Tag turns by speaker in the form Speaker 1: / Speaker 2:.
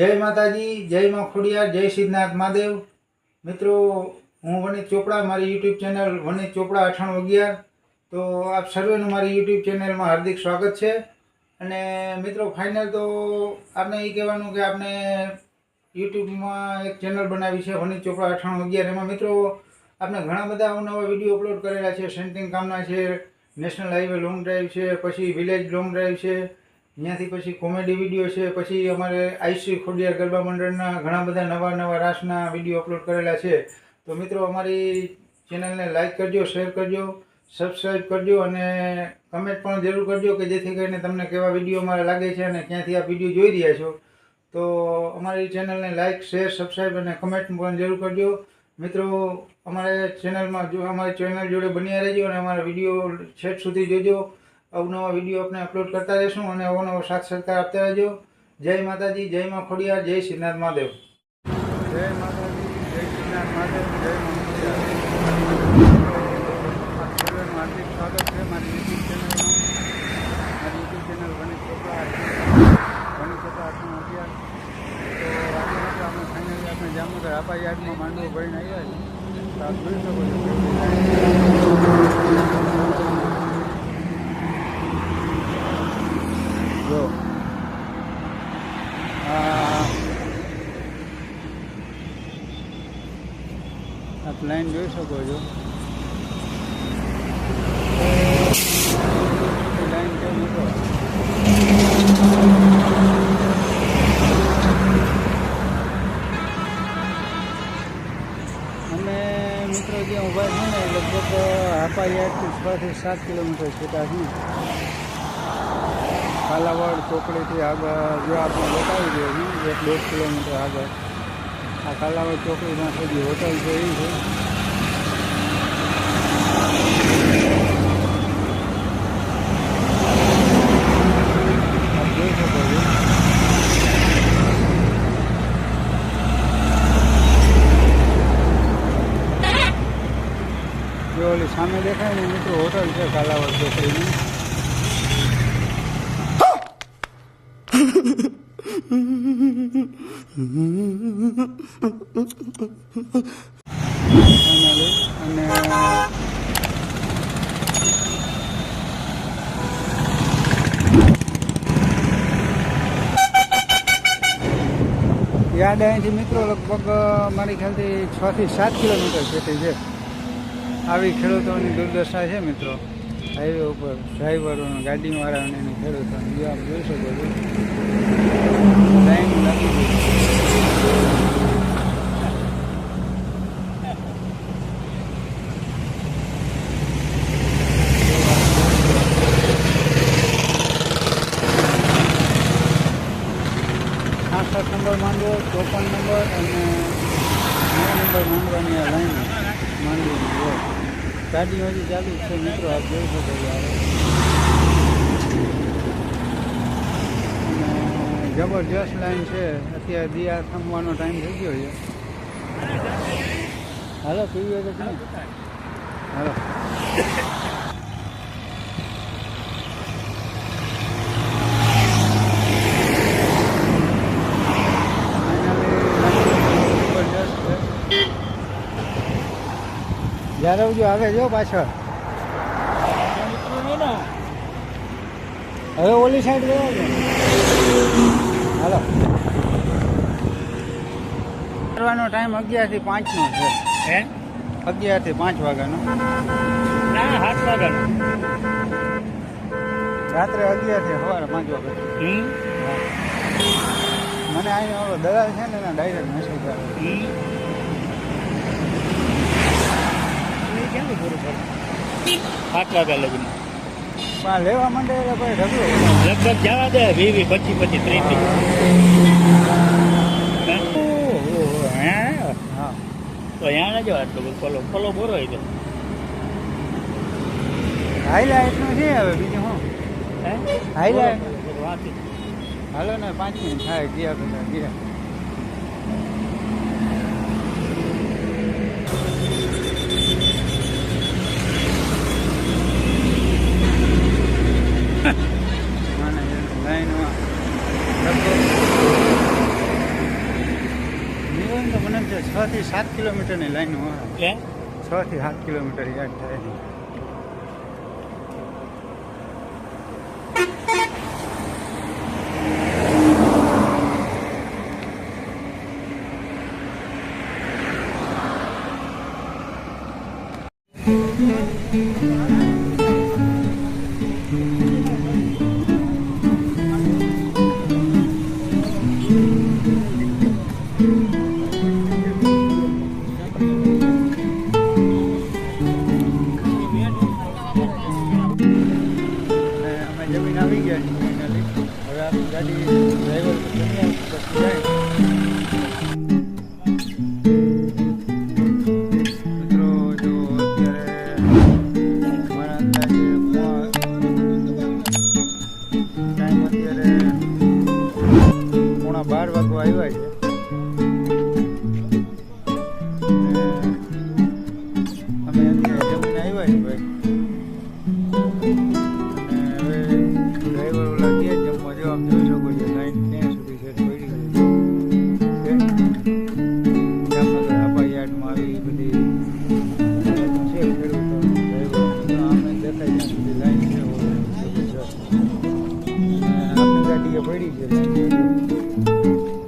Speaker 1: જય માતાજી, જય માં ખોડિયાર, જય સિદ્ધનાથ મહાદેવ. મિત્રો, હું વનિત ચોપડા, મારી યુટ્યુબ ચેનલ વનિત ચોપડા અઠાણું અગિયાર. તો આપ સર્વેનું મારી યુટ્યુબ ચેનલમાં હાર્દિક સ્વાગત છે. અને મિત્રો ફાઇનલ તો આપણે એ કહેવાનું કે આપણે યુટ્યુબમાં એક ચેનલ બનાવી છે વનિત ચોપડા અઠાણું અગિયાર. એમાં મિત્રો આપણે ઘણા બધા નવા વીડિયો અપલોડ કરેલા છે સેન્ટિંગ કામના છે નેશનલ હાઈવે લોંગ ડ્રાઈવ છે, પછી વિલેજ લોંગ ડ્રાઈવ છે ત્યાંથી પછી કોમેડી વીડિયો છે, પછી અમારે આઈસી ખોડિયાર ગરબા મંડળના ઘણા બધા નવા નવા રાસના વીડિયો અપલોડ કરેલા છે. તો મિત્રો, અમારી ચેનલને લાઇક કરજો, શેર કરજો સબસ્ક્રાઈબ કરજો અને કમેન્ટ પણ જરૂર કરજો કે જેથી કરીને તમને કેવા વીડિયો અમારા લાગે છે અને ક્યાંથી આ વીડિયો જોઈ રહ્યા છો. તો અમારી ચેનલને લાઇક શેર સબસ્ક્રાઈબ અને કમેન્ટ પણ જરૂર કરજો. મિત્રો, અમારે ચેનલમાં જો અમારી ચેનલ જોડે બન્યા રહેજો અને અમારા વીડિયો છેક સુધી જોજો. અવનવા વીડિયો આપણે અપલોડ કરતા રહીશું અને અવનવો સાથ સરકાર આપતા રહેજો. જય માતાજી, જય માં ખોડિયાર, જય શ્રીનાથ મહાદેવ. જય માતાજી, જય શ્રીનાથ મહાદેવ, જય માં મારી યુટ્યુબ ચેનલ વનિત ચોપડા વનિત ચોપડા આઠમો અગિયાર તો આપણે ફાઇનલી આપણે જામનગર આપા યાર્ડમાં માંડવો ભરીને આવ્યા છીએ. તો કેવી જો આ આપ લાઈન જોઈ શકો છો. લાઈન કેમ હતો મિત્રો જે ઊભા છે ને લગભગ હાપા યાર્ડથી છ થી સાત કિલોમીટર છેટા છે કાલાવાડ ચોકડીથી આગળ જો આપણે બતાવી દઈએ એક દોઢ કિલોમીટર આગળ. આ કાલાવડ ચોકડીમાં સુધી હોટલ છે, એ છે. ઓલી સામે દેખાય ને મિત્રો હોટલ છે, કાલાવડ ચોકડીની યાદ અહીંથી મિત્રો, લગભગ મારી ખ્યાલથી છ થી સાત કિલોમીટર જેટલી છે. આવી ખેડૂતોની દુર્દશા છે મિત્રો. હાઈવે ઉપર ડ્રાઈવરો ગાડીવાળાને ખેડૂતોને જે આપ જોઈ શકો છો લાઈન લાગી ગઈ છાસઠ નંબર માંડવો ચોપન નંબર અને નવ નંબર માંડવાની આ લાઈન માંડવીની હોય ગાડી હજી ચાલુ છે, મિત્રો, આપ જોઈ શકો અને જબરજસ્ત લાઈન છે. અત્યારે દિયા થંભવાનો ટાઈમ થઈ ગયો છે. હાલો પીવી હોય તો હાલો. જ્યારે જો આવે જો પાછળ. હવે ઓલી સાઈડ છે હાલો. કરવાનો ટાઈમ અગિયારથી પાંચનો છે.
Speaker 2: હે?
Speaker 1: અગિયારથી પાંચ વાગ્યાનો.
Speaker 2: ના સાત વાગ્યા
Speaker 1: રાત્રે અગિયારથી સવારે પાંચ વાગે મને અહીંયા દલાલ છે ને એના ડાયરેક્ટ મેસેજ આવે
Speaker 2: હમ એ ક્યાંથી પૂરું કરે? સાત વાગ્યા લગીને.
Speaker 1: પણ લેવા માંડે ભાઈ ઢગલો.
Speaker 2: લગભગ જવા દે વી વી પચીસ પચીસ ત્રીસ ત્રીસ હે.
Speaker 1: હા
Speaker 2: તો અહીંયા જવા આટલું બધું. પલો પલો બોરો હોય તો.
Speaker 1: હાઈલાઇટનું છે હવે બીજું શું?
Speaker 2: હે?
Speaker 1: હાઈલાઇટ
Speaker 2: વાંચી
Speaker 1: હાલો ને પાંચ મિનિટ થાય ગયા બધા ગયા. છ થી સાત કિલોમીટરની લાઈન છ થી સાત કિલોમીટર યાદ થાય You're pretty good.